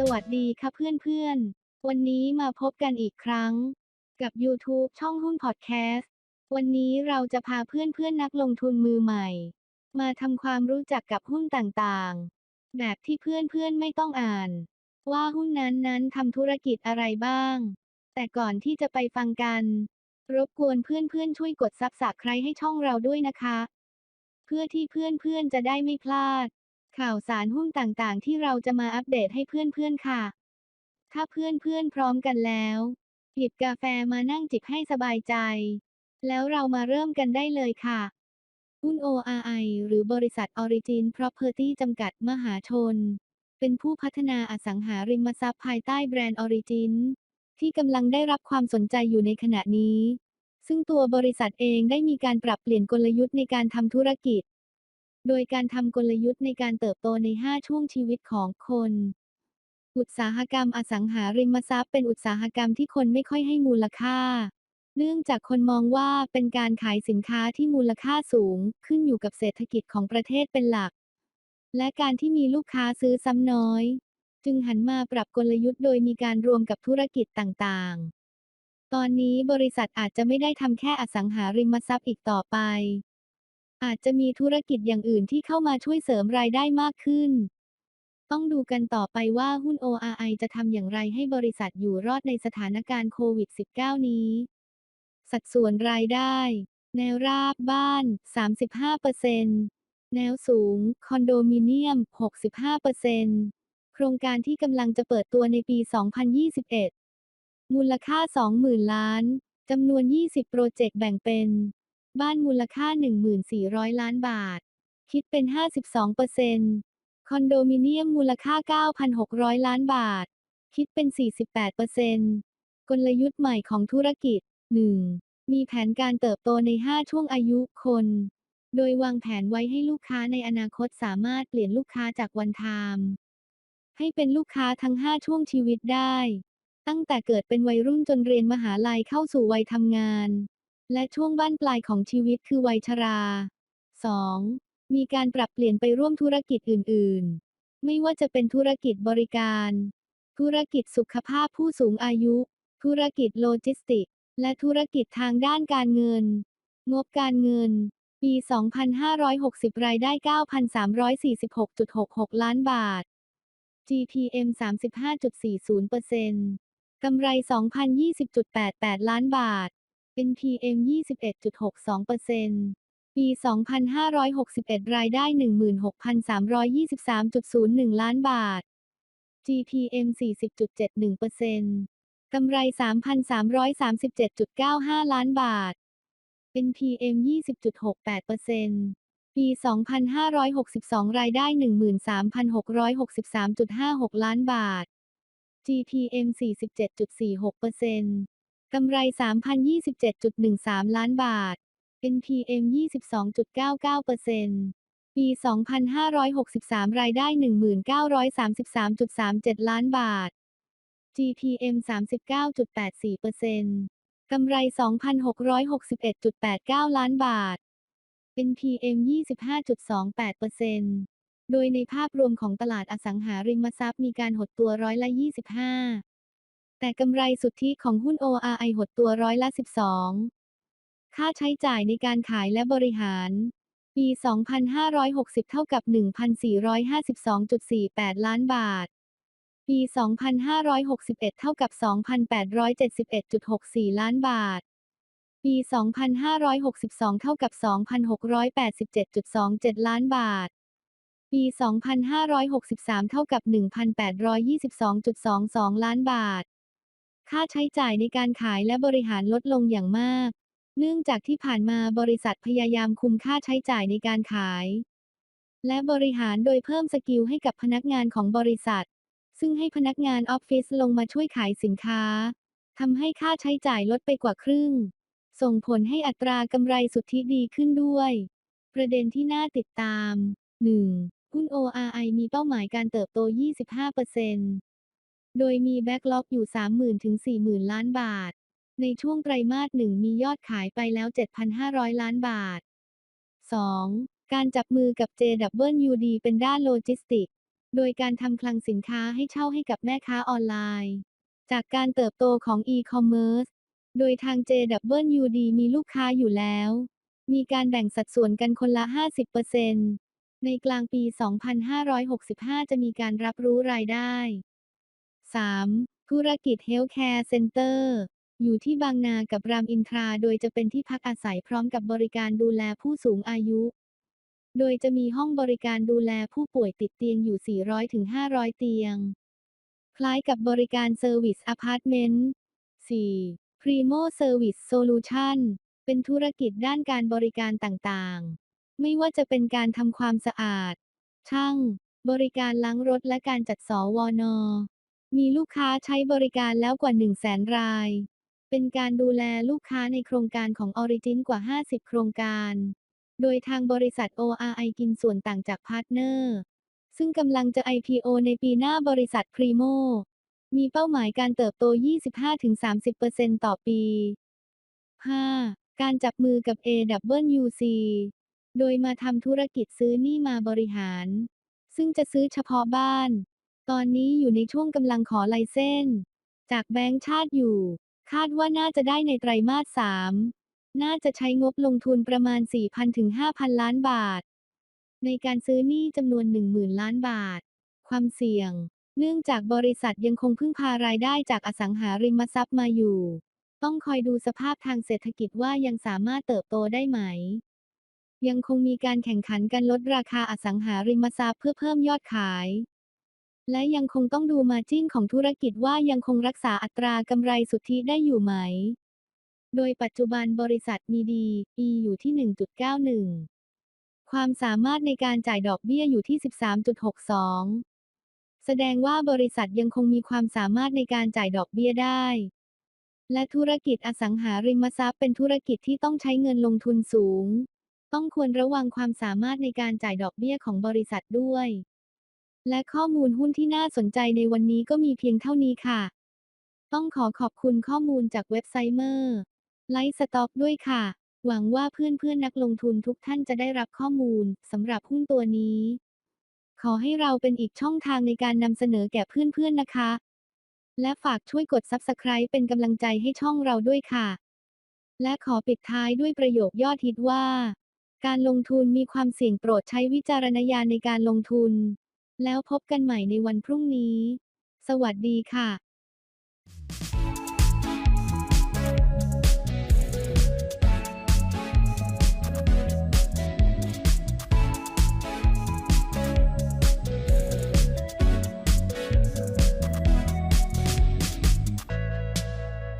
สวัสดีค่ะเพื่อนๆ วันนี้มาพบกันอีกครั้ง กับ YouTube ช่องหุ้นพอดแคสต์ วันนี้เราจะพาเพื่อนๆนักลงทุนมือใหม่ มาทำความรู้จักกับหุ้นต่างๆ แบบที่เพื่อนๆไม่ต้องอ่าน ว่าหุ้นนั้นๆทำธุรกิจอะไรบ้าง แต่ก่อนที่จะไปฟังกัน รบกวนเพื่อนๆช่วยกดซับสไครต์ให้ช่องเราด้วยนะคะ เพื่อที่เพื่อนๆจะได้ไม่พลาด ข่าวสารหุ้นต่างๆ ที่เราจะมาอัปเดตให้เพื่อนๆค่ะ ถ้าเพื่อนๆพร้อมกันแล้ว หยิบกาแฟมานั่งจิบให้สบายใจ แล้วเรามาเริ่มกันได้เลยค่ะหุ้น ORI หรือบริษัท Origin Property จำกัดมหาชน เป็นผู้พัฒนาอสังหาริมทรัพย์ภายใต้แบรนด์ Origin ที่กำลังได้รับความสนใจอยู่ในขณะนี้ ซึ่งตัวบริษัทเองได้มีการปรับเปลี่ยนกลยุทธ์ในการทำธุรกิจ โดยการทำกลยุทธ์ในการเติบโตใน 5 ช่วงชีวิตของคน อุตสาหกรรมอสังหาริมทรัพย์เป็นอุตสาหกรรมที่คนไม่ค่อยให้มูลค่า เนื่องจากคนมองว่าเป็นการขายสินค้าที่มูลค่าสูง ขึ้นอยู่กับเศรษฐกิจของประเทศเป็นหลัก และการที่มีลูกค้าซื้อซ้ำน้อย จึงหันมาปรับกลยุทธ์โดยมีการรวมกับธุรกิจต่างๆ ตอนนี้บริษัทอาจจะไม่ได้ทำแค่อสังหาริมทรัพย์อีกต่อไป อาจจะมีธุรกิจอย่างอื่นที่เข้ามาช่วยเสริมรายได้มากขึ้น ต้องดูกันต่อไปว่าหุ้น ORI จะทำอย่างไรให้บริษัทอยู่รอดในสถานการณ์โควิด -19 นี้ สัดส่วนรายได้ แนวราบบ้าน 35%แนวสูง คอนโดมิเนียม 65%โครงการที่กำลังจะเปิดตัวในปี 2021 มูลค่า 20,000 ล้าน จำนวน 20 โปรเจกต์แบ่งเป็น บ้านมูลค่า 1,400 ล้านบาท คิดเป็น 52%คอนโดมิเนียมมูลค่า 9,600 ล้านบาท คิดเป็น 48%กลยุทธ์ใหม่ของธุรกิจ 1. มีแผนการเติบโตใน 5 ช่วงอายุคน โดยวางแผนไว้ให้ลูกค้าในอนาคตสามารถเปลี่ยนลูกค้าจากวันไทม์ให้เป็นลูกค้าทั้ง 5 ช่วงชีวิตได้ ตั้งแต่เกิดเป็นวัยรุ่นจนเรียนมหาลัยเข้าสู่วัยทำงาน และช่วงบ้านปลายของชีวิตคือวัยชรา 2. มีการปรับเปลี่ยนไปร่วมธุรกิจอื่น ๆ ไม่ว่าจะเป็นธุรกิจบริการ ธุรกิจสุขภาพผู้สูงอายุ ธุรกิจโลจิสติกส์และธุรกิจทางด้านการเงิน งบการเงิน ปี 2560 รายได้ 9,346.66 ล้านบาท GPM 35.40%กำไร 2,020.88 ล้านบาท เป็น PM 21.62%ปี 2561 รายได้ 16,323.01 ล้านบาท GPM 40.71%กำไร 3,337.95 ล้านบาท เป็น PM 20.68%ปี 2562 รายได้ 13,663.56 ล้านบาท GPM 47.46% กำไร 3,027.13 ล้านบาทเป็น PM 22.99%ปี 2563 รายได้ 1933.37 ล้านบาท GPM 39.84%กำไร 2,661.89 ล้านบาทเป็น PM 25.28%โดยในภาพรวมของตลาดอสังหาริมทรัพย์มีการหดตัวร้อยละ 25 แต่กำไรสุทธิของหุ้น ORI หดตัวร้อยละ 12 ค่าใช้จ่ายในการขายและบริหาร ปี 2560 เท่ากับ 1,452.48 ล้านบาท ปี 2561 เท่ากับ 2,871.64 ล้านบาท ปี 2562 เท่ากับ 2,687.27 ล้านบาทปี 2563 เท่ากับ 1,822.22 ล้านบาท ค่าใช้จ่ายในการขายและบริหารลดลงอย่างมาก เนื่องจากที่ผ่านมาบริษัทพยายามคุมค่าใช้จ่ายในการขาย และบริหารโดยเพิ่มสกิลให้กับพนักงานของบริษัท ซึ่งให้พนักงานออฟฟิศลงมาช่วยขายสินค้าทำให้ค่าใช้จ่ายลดไปกว่าครึ่ง ส่งผลให้อัตรากำไรสุทธิดีขึ้นด้วย ประเด็นที่น่าติดตาม 1. หุ้น ORI มีเป้าหมายการเติบโต 25% โดยมีแบ็กล็อกอยู่ 30,000 ถึง 40,000 ล้านบาท ในช่วงไตรมาสหนึ่งมียอดขายไปแล้ว 7,500 ล้านบาท 2. การจับมือกับ JWD เป็นด้านโลจิสติก โดยการทำคลังสินค้าให้เช่าให้กับแม่ค้าออนไลน์ จากการเติบโตของอีคอมเมิร์ซ โดยทาง JWD มีลูกค้าอยู่แล้ว มีการแบ่งสัดส่วนกันคนละ 50%ในกลางปี 2565 จะมีการรับรู้รายได้ 3. ธุรกิจ Healthcare Center อยู่ที่บางนากับรามอินทราโดยจะเป็นที่พักอาศัยพร้อมกับบริการดูแลผู้สูงอายุ โดยจะมีห้องบริการดูแลผู้ป่วยติดเตียงอยู่ 400-500 เตียง คล้ายกับบริการ Service Apartment 4. Primo Service Solution เป็นธุรกิจด้านการบริการต่างๆ ไม่ว่าจะเป็นการทำความสะอาด ช่าง บริการล้างรถและการจัดสวน มีลูกค้าใช้บริการแล้วกว่า 100,000ราย เป็นการดูแลลูกค้าในโครงการของ Origin กว่า 50 โครงการ โดยทางบริษัท ORI กินส่วนต่างจากพาร์ทเนอร์ ซึ่งกำลังจะ IPO ในปีหน้าบริษัท Primo มีเป้าหมายการเติบโต 25-30%ต่อปี 5. การจับมือกับ AWC โดยมาทำธุรกิจซื้อนี้มาบริหาร ซึ่งจะซื้อเฉพาะบ้าน ตอนนี้อยู่ในช่วงกำลังขอไลเซนส์จากแบงก์ชาติอยู่ คาดว่าน่าจะได้ในไตรมาส3น่าจะใช้งบลงทุนประมาณ 4,000 ถึง 5,000 ล้านบาท ในการซื้อหนี้จำนวน 10,000 ล้านบาท ความเสี่ยง เนื่องจากบริษัทยังคงพึ่งพารายได้จากอสังหาริมทรัพย์มาอยู่ ต้องคอยดูสภาพทางเศรษฐกิจว่ายังสามารถเติบโตได้ไหม ยังคงมีการแข่งขันกันลดราคาอสังหาริมทรัพย์เพื่อเพิ่มยอดขาย และยังคงต้องดูมาจิ้นของธุรกิจว่ายังคงรักษาอัตรากำไรสุทธิได้อยู่ไหม โดยปัจจุบันบริษัทมีดี E อยู่ที่ 1.91 ความสามารถในการจ่ายดอกเบี้ยอยู่ที่ 13.62 แสดงว่าบริษัทยังคงมีความสามารถในการจ่ายดอกเบี้ยได้ และธุรกิจอสังหาริมทรัพย์เป็นธุรกิจที่ต้องใช้เงินลงทุนสูง ต้องควรระวังความสามารถในการจ่ายดอกเบี้ยของบริษัทด้วย และข้อมูลหุ้นที่น่าสนใจในวันนี้ก็มีเพียงเท่านี้ค่ะ ต้องขอขอบคุณข้อมูลจากเว็บไซต์เมอร์ไลท์สต็อกด้วยค่ะ หวังว่าเพื่อนๆนักลงทุนทุกท่านจะได้รับข้อมูลสำหรับหุ้นตัวนี้ ขอให้เราเป็นอีกช่องทางในการนำเสนอแก่เพื่อนๆนะคะ และฝากช่วยกด Subscribe เป็นกำลังใจให้ช่องเราด้วยค่ะ และขอปิดท้ายด้วยประโยคยอดฮิตว่า การลงทุนมีความเสี่ยงโปรดใช้วิจารณญาณในการลงทุน แล้วพบกันใหม่ในวันพรุ่งนี้ สวัสดีค่ะ